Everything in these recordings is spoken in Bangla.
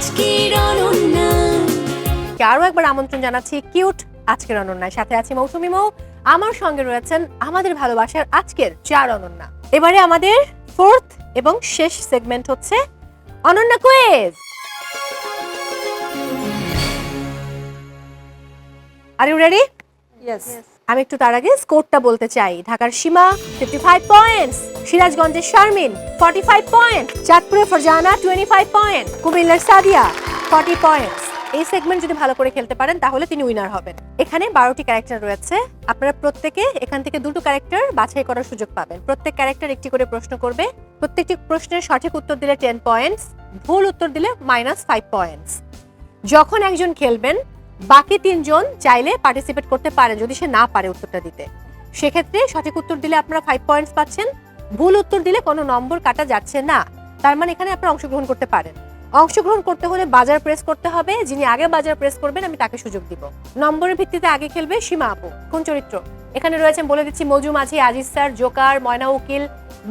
আজকের অনন্যা। কে আরও একবার আমন্ত্রণ জানাচ্ছি কিউট আজকের অনন্যায় সাথে আছি মৌসুমি মৌ। আমার সঙ্গে রয়েছেন আমাদের ভালোবাসার আজকের চার অনন্যা। এবারে আমাদের ফোর্থ এবং শেষ সেগমেন্ট হচ্ছে Ananya quiz are you ready yes আমি একটু তার আগে স্কোরটা বলতে চাই। ঢাকার সীমা ফিফটি ফাইভ পয়েন্টস সিরাজগঞ্জের শারমিন ফর্টি ফাইভ পয়েন্ট চাঁদপুরের ফরজানা টোয়েন্টি ফাইভ পয়েন্ট কুমিল্লার সাদিয়া ফর্টি পয়েন্টস এই সেগমেন্ট যদি ভালো করে খেলতে পারেন, তাহলে তিনি উইনার হবেন। এখানে বারোটি ক্যারেক্টার রয়েছে। আপনারা প্রত্যেকে এখান থেকে দুটো ক্যারেক্টার বাছাই করার সুযোগ পাবেন। প্রত্যেক ক্যারেক্টার একটি করে প্রশ্ন করবে। প্রত্যেকটি প্রশ্নের সঠিক উত্তর দিলে টেন পয়েন্টস ভুল উত্তর দিলে মাইনাস ফাইভ পয়েন্টস যখন একজন খেলবেন, বাকি তিনজন চাইলে পার্টিসিপেট করতে পারেন যদি সে না পারে উত্তরটা দিতে। সেক্ষেত্রে সঠিক উত্তর দিলে আপনারা ফাইভ পয়েন্টস পাচ্ছেন। ভুল উত্তর দিলে কোনো নম্বর কাটা যাচ্ছে না। তার মানে এখানে আপনারা অংশগ্রহণ করতে পারেন। অংশগ্রহণ করতে হলে বাজার প্রেস করতে হবে। যিনি আগে বাজার প্রেস করবেন আমি তাকে সুযোগ দিব। নম্বরের ভিত্তিতে আগে খেলবে সীমা আপু। কোন চরিত্র? এখানে রয়েছেন বলে দিচ্ছি মজু মাঝি আজিজ স্যার জোকার ময়না উকিল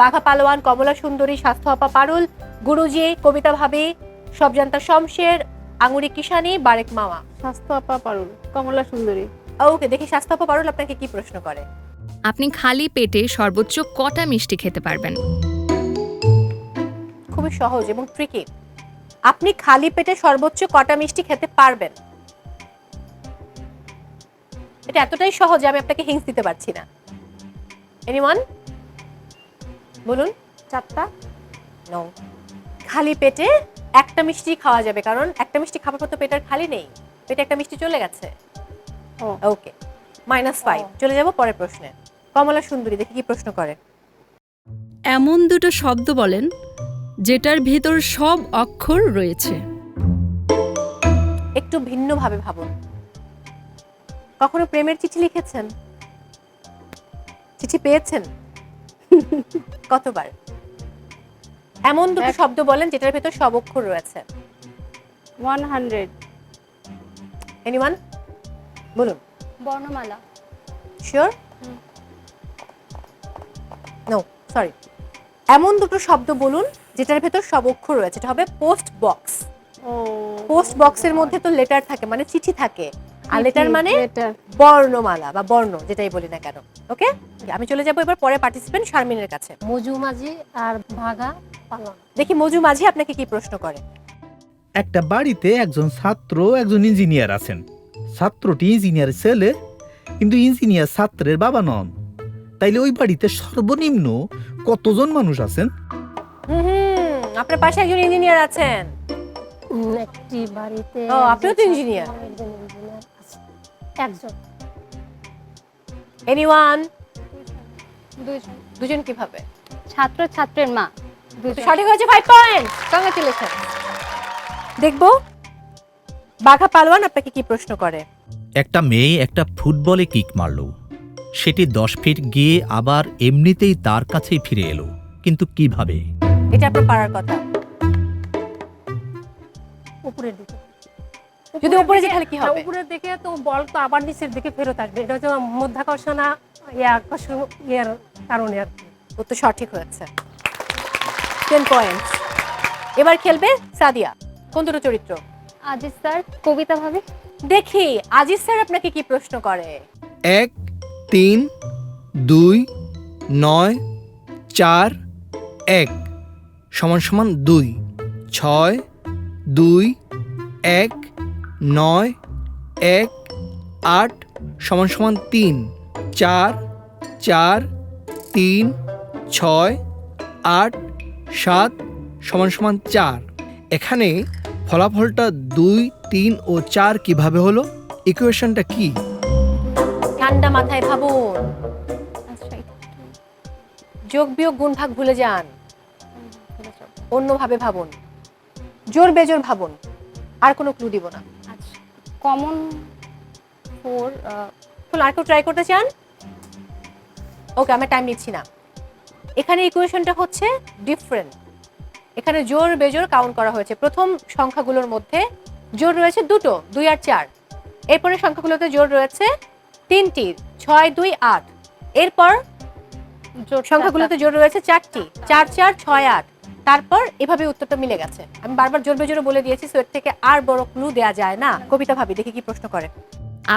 বাঘা পালোয়ান কমলা সুন্দরী স্বাস্থ্য আপা পারুল গুরুজি কবিতা ভাবি সব জানতা শমশের আঙুরি কিষানি বারেক মামা। স্বাস্থ্য আপা পারুল কমলা সুন্দরী। ওকে দেখি স্বাস্থ্য আপা পারুল আপনাকে কি প্রশ্ন করে। আপনি খালি পেটে সর্বোচ্চ কটা মিষ্টি খেতে পারবেন? খুবই সহজ এবং ট্রিকি আপনি খালি পেটে সর্বোচ্চ কটা মিষ্টি খেতে পারবেন? এটা এতটাই সহজ আমি আপনাকে হিংস দিতে পারছি না। এনিওয়ান বলুন চারটা? নো খালি পেটে একটা মিষ্টি খাওয়া যাবে কারণ একটা মিষ্টি খাবার পর তো পেটের খালি নেই। পেটে একটা মিষ্টি চলে গেছে। ও। ওকে মাইনাস ফাইভ চলে যাব পরের প্রশ্নে। কমলা সুন্দরী দেখি কি প্রশ্ন করে? এমন দুটো শব্দ বলেন যেটার ভিতর সব অক্ষর রয়েছে। একটু ভিন্নভাবে ভাবুন। কখনো প্রেমের চিঠি লিখেছেন? চিঠি পেয়েছেন? কতবার? এমন দুটো শব্দ বলেন যেটার ভেতর সব অক্ষর রয়েছে। ওয়ান হান্ড্রেড এনিওয়ান বলুন। বর্ণমালা। শিওর নো সরি এমন দুটো শব্দ বলুন যেটার ভেতর সব অক্ষর রয়েছে। এটা হবে পোস্ট বক্স ও। পোস্ট বক্সের মধ্যে তো লেটার থাকে মানে চিঠি থাকে। আর লেটার মানে বর্ণমালা বা বর্ণ যেটাই বলি না কেন। ওকে আমি চলে যাব এবার পরে পার্টিসিপেন্ট শারমিনের কাছে। মজু মাঝি আর ভাগা পালন। দেখি মজু মাঝি আপনাকে কি প্রশ্ন করে। একটা বাড়িতে একজন ছাত্র একজন ইঞ্জিনিয়ার আছেন। ছাত্রটি ইঞ্জিনিয়ারের ছেলে কিন্তু ইঞ্জিনিয়ার ছাত্রের বাবা নন। তাইলে ওই বাড়িতে সর্বনিম্ন কতজন মানুষ আছেন? হুম আপনার পাশে একজন ইঞ্জিনিয়ার আছেন। একটি বাড়িতে ও, আপনিও তো engineer? একজন ইঞ্জিনিয়ার আছে। একজন। এনিওয়ান দুজন কীভাবে? ছাত্র ছাত্রের মা। সঠিক হয়েছে ফাইভ পয়েন্ট কংগ্রেচুলেশন দেখব। বাঘা পালোয়ান আপনাকে কি প্রশ্ন করে? একটা মেয়ে একটা ফুটবলে কিক মারল। সেটি দশ ফিট গিয়ে আবার এমনিতেই তার কাছেই ফিরে এলো। কিন্তু কীভাবে? এটা আপনার কথা। উপরের দিকে। যদি উপরে তাহলে কি হবে? উপরের দিকে তো বল তো আবার নিচের দিকে ফেরত আসবে। এটা হচ্ছে মধ্যাকর্ষণা ইয়ে আকর্ষণ ইয়ের কারণে আর কি। উত্তর সঠিক হয়েছে। টেন পয়েন্ট এবার খেলবে সাদিয়া। কোন দুটো চরিত্র? আজিজ স্যার কবিতা ভাবি। দেখি আজিজ স্যার আপনাকে কি প্রশ্ন করে? এক তিন, দুই, নয়, চার, এক, সমান সমান দুই, ছয়, দুই, এক, নয়, এক, আট, সমান সমান তিন, চার চার, তিন, ছয়, আট, সাত, সমান সমান চার। এখানে ফলাফলটা দুই, তিন ও চার কীভাবে হলো? ইকুয়েশনটা কি? ঠান্ডা মাথায় ভাবুন। আচ্ছা যোগ বিয়োগ গুণ ভাগ ভুলে যান। অন্যভাবে ভাবুন। জোর বেজোর ভাবুন। আর কোনো ক্লু দিব না। আচ্ছা। কমন ফোর ফুল আর কেউ ট্রাই করতে চান? ওকে আমি টাইম নিচ্ছি না। এখানে ইকুয়েশনটা হচ্ছে ডিফারেন্ট এখানে জোর বেজোর কাউন্ট করা হয়েছে। প্রথম সংখ্যাগুলোর মধ্যে জোর রয়েছে দুটো দুই আর চার। এরপরে সংখ্যাগুলোতে জোর রয়েছে তিনটি ছয় দুই আট। এরপর সংখ্যাগুলোতে জোর রয়েছে চারটি চার চার ছয় আট। তারপর এভাবে উত্তরটা মিলে গেছে। আমি বারবার জোর বেজোরে বলে দিয়েছি সো এর থেকে আর বড় ক্লু দেয়া যায় না। কবিতা ভাবি দেখি কি প্রশ্ন করে।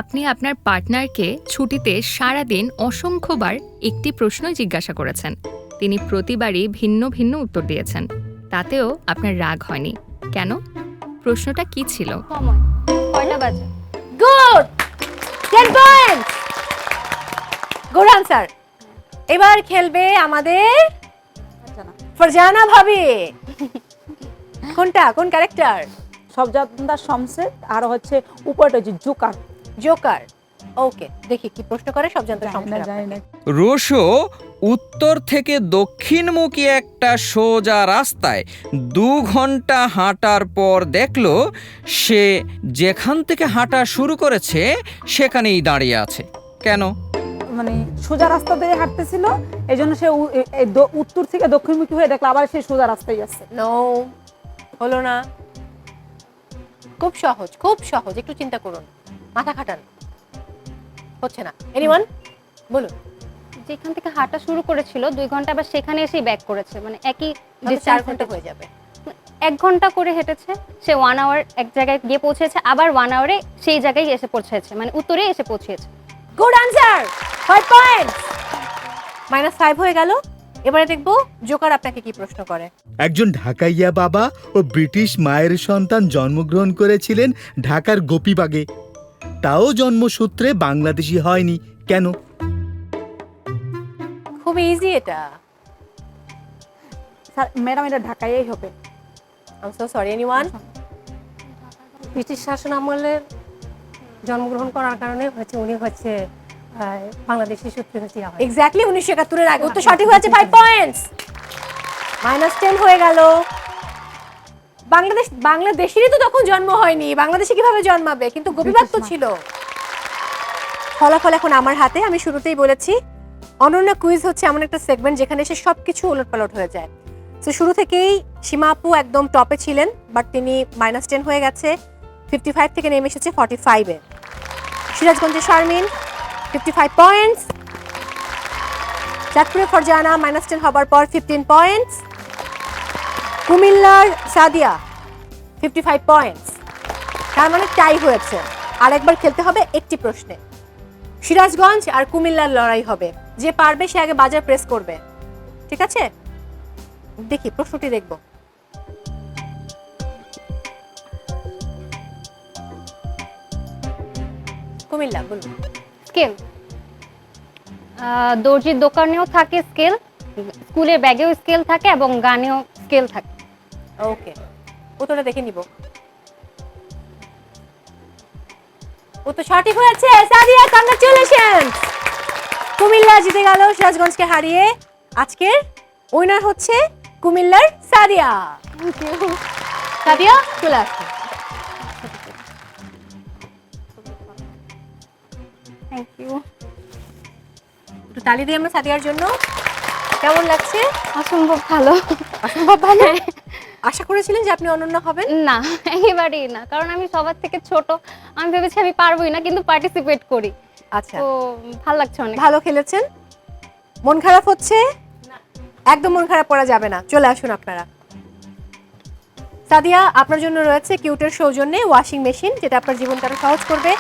আপনি আপনার পার্টনারকে ছুটিতে সারাদিন অসংখ্যবার একটি প্রশ্নই জিজ্ঞাসা করেছেন। তিনি প্রতিবারই ভিন্ন ভিন্ন উত্তর দিয়েছেন। তাতেও আপনার রাগ হয়নি। কেন? প্রশ্নটা কি ছিল? সময়। কয়টা বাজে? গুড! গুড আনসার এবার খেলবে আমাদের ফরজানা ভাবি। কোনটা? কোন ক্যারেক্টার শবজাদার শমসেদ আর হচ্ছে উপরটা হচ্ছে জোকার। জোকার। ওকে দেখি কি প্রশ্ন করে সব জানতে জানি না জানি না। রোশো উত্তর থেকে দক্ষিণমুখী একটা সোজা রাস্তায় দু ঘণ্টা হাঁটার পর দেখল সে যেখান থেকে হাঁটা শুরু করেছে সেখানেই দাঁড়িয়ে আছে। কেন? মানে সোজা রাস্তা দিয়ে হাঁটতেছিল এই জন্য সে উত্তর থেকে দক্ষিণমুখী হয়ে দেখল আবার সে সোজা রাস্তায় যাচ্ছে। নো হলো না। খুব সহজ খুব সহজ একটু চিন্তা করুন। মাথা খাটান। হচ্ছে না। এনিওয়ান বলুন। যেখান থেকে হাঁটা শুরু করেছিল দুই ঘণ্টা আবার সেখানে এসেই ব্যাক করেছে মানে একই চার ঘণ্টা হয়ে যাবে। এক ঘণ্টা করে হেঁটেছে সে ওয়ান আওয়ার এক জায়গায় গিয়ে পৌঁছেছে আবার ওয়ান আওয়ারে সেই জায়গায় এসে পৌঁছেছে মানে উত্তরে এসে পৌঁছেছে। Good answer five points minus five হয়ে গেল। এবারে দেখব জোকার আপনাকে কি প্রশ্ন করে। একজন ঢাকাইয়া বাবা ও ব্রিটিশ মায়ের সন্তান জন্মগ্রহণ করেছিলেন ঢাকার গোপীবাগে। তাও জন্মসূত্রে বাংলাদেশি হয়নি। কেন? খুব ইজি এটা। স্যার ম্যাডাম এটা ঢাকায়ই হবে। I so sorry anyone British শাসন আমলে জন্মগ্রহণ করার কারণে হচ্ছে উনি হচ্ছে বাংলাদেশি সূত্রে হচ্ছে এক্স্যাক্টলি উনিশশো একাত্তরের আগে। উত্তর সঠিক হয়েছে ফাইভ পয়েন্টস মাইনাস টেন হয়ে গেল। বাংলাদেশ বাংলাদেশেরই তো তখন জন্ম হয়নি। বাংলাদেশে কীভাবে জন্মাবে? কিন্তু তো ছিল। ফলাফল এখন আমার হাতে। আমি শুরুতেই বলেছি অনন্য কুইজ হচ্ছে এমন একটা সেগমেন্ট যেখানে এসে সব সবকিছু উলটপালট হয়ে যায়। তো শুরু থেকেই সীমা আপু একদম টপে ছিলেন বাট তিনি মাইনাস টেন হয়ে গেছে। ফিফটি ফাইভ থেকে নেমে এসেছে ফর্টি ফাইভে সিরাজগঞ্জের শারমিন ফিফটি ফাইভ পয়েন্টস চাঁদপুরে ফরজানা মাইনাস টেন হবার পর ফিফটিন পয়েন্টস কুমিল্লার সাদিয়া ফিফটি ফাইভ পয়েন্টস তার মানে টাই হয়েছে। আরেকবার খেলতে হবে একটি প্রশ্নে। সিরাজগঞ্জ আর কুমিল্লার লড়াই হবে। যে পারবে সে আগে বাজার প্রেস করবে। ঠিক আছে? দেখি, প্রশ্নটি দেখব। কুমিল্লা বলুন স্কেল। দর্জির দোকানেও থাকে স্কেল স্কুলের ব্যাগেও স্কেল থাকে এবং গানেও স্কেল থাকে। ওকে উত্তরটা দেখে নিব। উত্তর সঠিক হয়েছে সাদিয়া কংগ্রাচুলেশন কুমিল্লা জিতে গেল সিরাজগঞ্জকে হারিয়ে। আজকের উইনার হচ্ছে কুমিল্লার সাদিয়া। সাদিয়া চলে আসুন থ্যাংক ইউ একটু তালি দিই আমরা সাদিয়ার জন্য। কেমন লাগছে? অসম্ভব ভালো। অসম্ভব ভালো? আশা করেছিলেন যে আপনি অনন্য হবেন? না একেবারেই না। কারণ আমি সবার থেকে ছোট। আমি ভেবেছি আমি পারবোই না কিন্তু পার্টিসিপেট করি। আচ্ছা। তো ভালো লাগছে অনেক। ভালো খেলেছেন? মন খারাপ হচ্ছে? একদম মন খারাপ করা যাবে না। চলে আসুন আপনারা। সাদিয়া আপনার জন্য রয়েছে কিউটের সৌজন্যে ওয়াশিং মেশিন যেটা আপনার জীবনকে আরও সহজ করবে।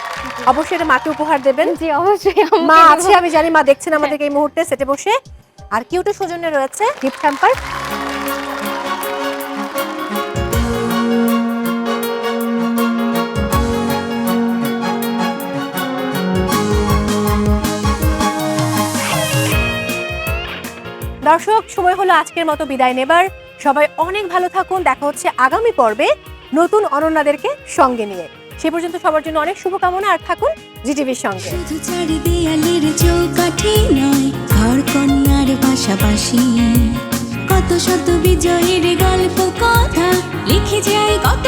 অবশ্যই এটা মাকে উপহার দেবেন। জি অবশ্যই মা। আছে আমি জানি মা দেখছেন আমাদেরকে এই মুহূর্তে সেটে বসে। আর কিউটের সৌজন্যে রয়েছে গিফট হ্যাম্পার। দর্শক সময় হলো আজকের মতো বিদায় নেবার। সবাই অনেক ভালো থাকুন, দেখা হচ্ছে আগামী পর্বে নতুন অনন্যাদেরকে সঙ্গে নিয়ে। সে পর্যন্ত সবার জন্য অনেক শুভকামনা আর থাকুন জিটিভির সঙ্গে। শুধু চারি চৌকাঠি নয়, ঘর, কন্যার পাশাপাশি। কত শত বিজয়ের গল্প, কথা, লিখে যায় কত